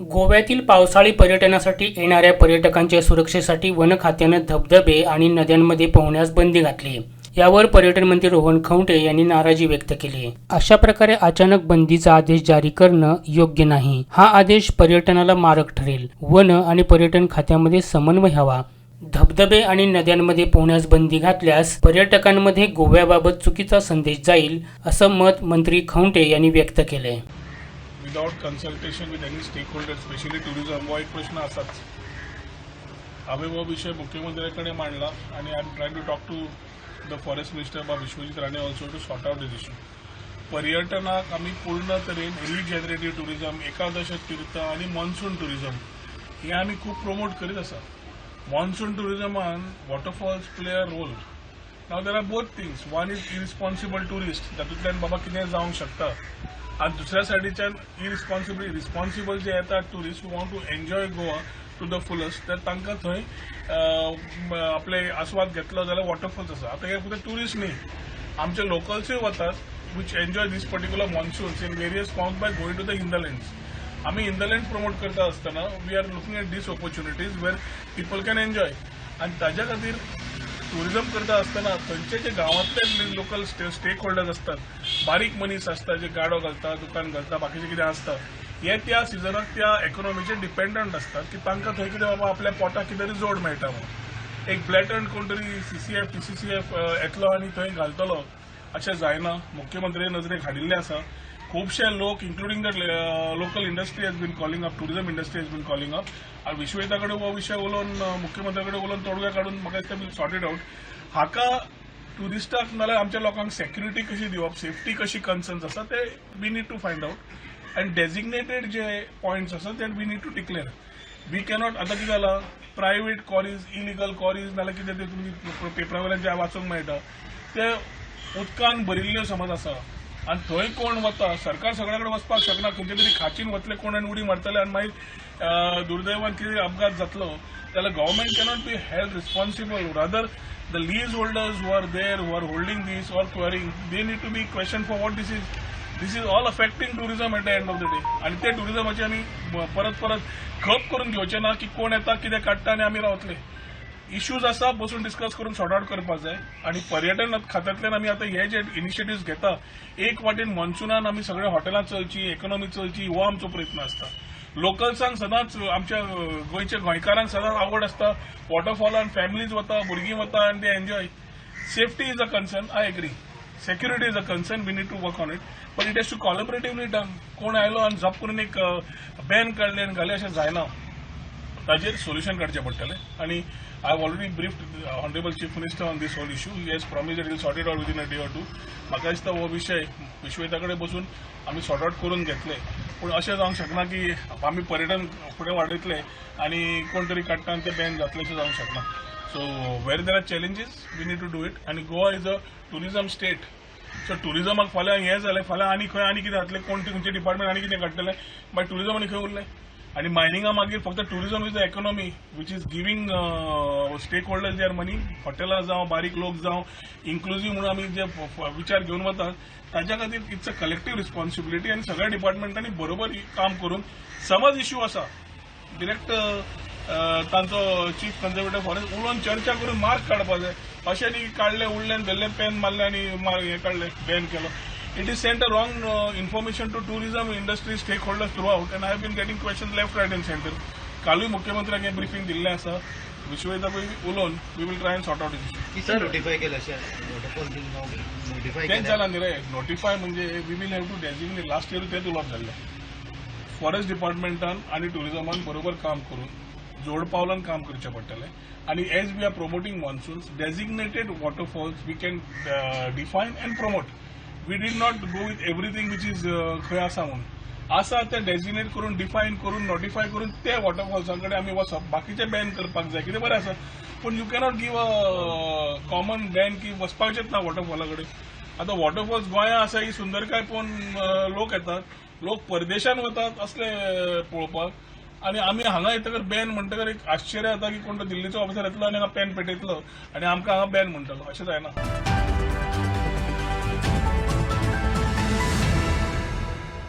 गोव्यातील पावसाळी पर्यटनासाठी येणाऱ्या पर्यटकांच्या सुरक्षेसाठी वन खात्यानं धबधबे आणि नद्यांमध्ये पोहण्यास बंदी घातली. यावर पर्यटन मंत्री रोहन खवटे यांनी नाराजी व्यक्त केली. अशा प्रकारे अचानक बंदीचा आदेश जारी करणं योग्य नाही. हा आदेश पर्यटनाला मारक ठरेल. वन आणि पर्यटन खात्यामध्ये समन्वय हवा. धबधबे आणि नद्यांमध्ये पोहण्यास बंदी घातल्यास पर्यटकांमध्ये गोव्याबाबत चुकीचा संदेश जाईल असं मत मंत्री खवटे यांनी व्यक्त केलंय. Without consultation with any stakeholder specially tourism हो एक प्रश्न असाच. हांवें हो विशय मुख्यमंत्र्याकडे मांडला आणि I am try to talk to the forest minister बा Vishwajit Rane also to sort out this issue पर्यटनाक आमी पूर्ण तरेन रिजनरेटीव टुरिझम एकादश तीर्थ आणि मॉन्सून टुरिझम हे आमी खूब प्रमोट करीत आसा monsoon टुरिझमान waterfalls play a role now there are both things one is irresponsible tourist तातूंतल्यान बाबा कितें जावंक शकता आणि दुसऱ्या सायडीच्यान इरिस्पॉन्सिबिलिटी रिस्पॉन्सिबल जे येतात tourist want to enjoy Goa to the fullest तर तांकां थंय आपले आस्वाद घेतलो जाल्यार वॉटरफॉल्स आसा आतां हे फक्त टुरिस्ट न्ही. आमचे लोकल्सूय वतात which enjoy these particular monsoons in various forms by going to the hinterlands आम्ही हिंदलँड प्रमोट करता असताना we are looking at these opportunities where people can enjoy आणि ताज्या खातीर टुरिझम करता असताना थंयचे जे गांवांतले लोकल स्टेक होल्डर्स असतात बारीक मनीस असतात जे गाडो घालता दुकान घालता बाकीचे कितें असता हे त्या सिजनाक त्या इकॉनॉमीचेर डिपेंडंट असतात की तांकां थंय कितें बाबा आपल्या पोटाक कितें तरी जोड मेळटा म्हणून. एक ब्लॅटंट कोण तरी सीसीएफ पीसीसीएफ येतलो आनी थंय घालतलो. अशें जायना मुख्यमंत्री नजरेक हाडिल्लें आसा खुबशे लोक including the local industry has been calling up tourism industry has been calling up आणि विश्वेता कडेन हो विशय उलोवन मुख्यमंत्र्याकडे मुख्यमंत्र्या कडेन उलोवन तोडगा काडून म्हाका सॉर्टेड आउट हाका टुरिस्टाक नाल्यार आमच्या लोकांक सेक्युरिटी कशी दिवप सेफ्टी कशी कन्सर्न्स आसा ते we need to find out and designated जे पॉयंट्स आसा ते we need to declare we cannot आता कितें जालां प्रायव्हेट कॉरीज इलिगल कॉरीज नाल्यार कितें ते तुमी पेपरा वयल्यान जे वाचूंक मेळटा ते उदकान भरिल्ल्यो समज आसा आनी थंय कोण वता सरकार सगळ्या कडेन वचपाक शकना खंयचे तरी खाचीन वतले कोण आनी उडी मारतले. आनी मागीर दुर्दैवान कितें अपघात जातलो. जाल्यार government cannot be health responsible rather the lease holders who are there who are holding these or quarrying they need to be question for what this is this is all affecting tourism at the end of the day आणि ते टुरिझमाचे आमी परत परत खप करून घेवचे ना की कोण येता कितें काडटा आनी आमी रावतले इश्यूज आसा बसून डिस्कस करून सॉर्ट आउट करपाक जाय आणि पर्यटन खात्यांतल्यान आमी आतां हे जे इनिशिएटिव्ह घेता एक वाटेन मॉन्सुनान आमी सगळ्या हॉटेलां चलची इकॉनॉमी चलची हो आमचो प्रयत्न आसता लोकल्सांक सदांच आमच्या गोंयच्या गोंयकारांक सदांच आवड आसता वॉटरफॉलान फॅमिलीज वता भुरगीं वता आनी ते enjoy safety is a concern I agree security is a concern we need to work on it पण it has to collaboratively done कोण आयलो आनी झप करून एक बॅन काडले आनी घाले अशें जायना. ताजेर सोल्युशन काडचें पडटलें आनी I have already brief honourable chief minister on these whole issue he has promise that will sorted out within a day or two म्हाका दिसता हो विशय विश्वेता कडेन बसून आमी सॉर्ट आउट करून घेतले. पूण अशें जावंक शकना की आमी पर्यटन फुडें वाडयतले आनी कोण तरी काडटा आनी ते बॅन जातले अशें जावंक शकना so where there are challenges we need to do it आनी Goa is a tourism state so टुरिझमाक फाल्यां हें जालें फाल्यां आनी खंय आनी कितें जातलें कोण ते खंयचे डिपार्टमेंट आनी कितें काडटलें बाय टुरिझम आनी खंय उरलें आनी मायनिंगा मागीर फक्त tourism is the economy which is giving stakeholders their money हॉटेलां जावं बारीक लोक जावं इन्क्लुझीव म्हणून आमी जे विचार घेवन वतात ताज्या खातीर इट्स अ कलेक्टीव रिस्पॉन्सिबिलिटी आनी सगळ्या डिपार्टमेंटांनी बरोबर काम करून समज इश्यू आसा डिरेक्ट तांचो चीफ कन्झर्वेटिव्ह फॉरेस्ट उलोवन चर्चा करून मार्क काडपाक जाय अशें न्ही काडले उडलें धरलें पेन मारलें आनी मार हें काडलें बॅन केलो. It is sent a wrong information to tourism industry stakeholders throughout and I have been getting question left right and centre कालूय मुख्यमंत्र्याक हें ब्रिफींग दिल्लें आसा विश्ववेता पळय उलोवन we will try and sort out किती नोटिफाय केलं तेंच जालां न्ही रे नोटिफाय म्हणजे we will have to designate last year तेच उलोवप जाल्लें फॉरेस्ट डिपार्टमेंटान आणि टुरिझमान बरोबर काम करून जोड पावलान काम करचें पडटलें आनी as we are promoting monsoons designated waterfalls we can define and promote we did not go with everything which is खंय आसा म्हणून आसा ते डेजिनेट करून डिफायन करून नोटिफाय करून ते वॉटरफॉल्सा कडेन आमी वचप बाकीचे बॅन करपाक जाय. कितें बरें आसा पूण you cannot give a common ban की वचपाचेच ना वॉटरफॉला कडेन आतां वॉटरफॉल्स गोंया आसा ही सुंदरकाय पळोवन लोक येतात. लोक परदेशान वतात असले पळोवपाक आनी आमी हांगा येतकर बॅन म्हणटकर एक आश्चर्य जाता की कोण तो दिल्लीचो ऑफिसर येतलो आनी हांगा पॅन पेटयतलो. आनी आमकां हांगा बॅन म्हणटलो. अशें जायना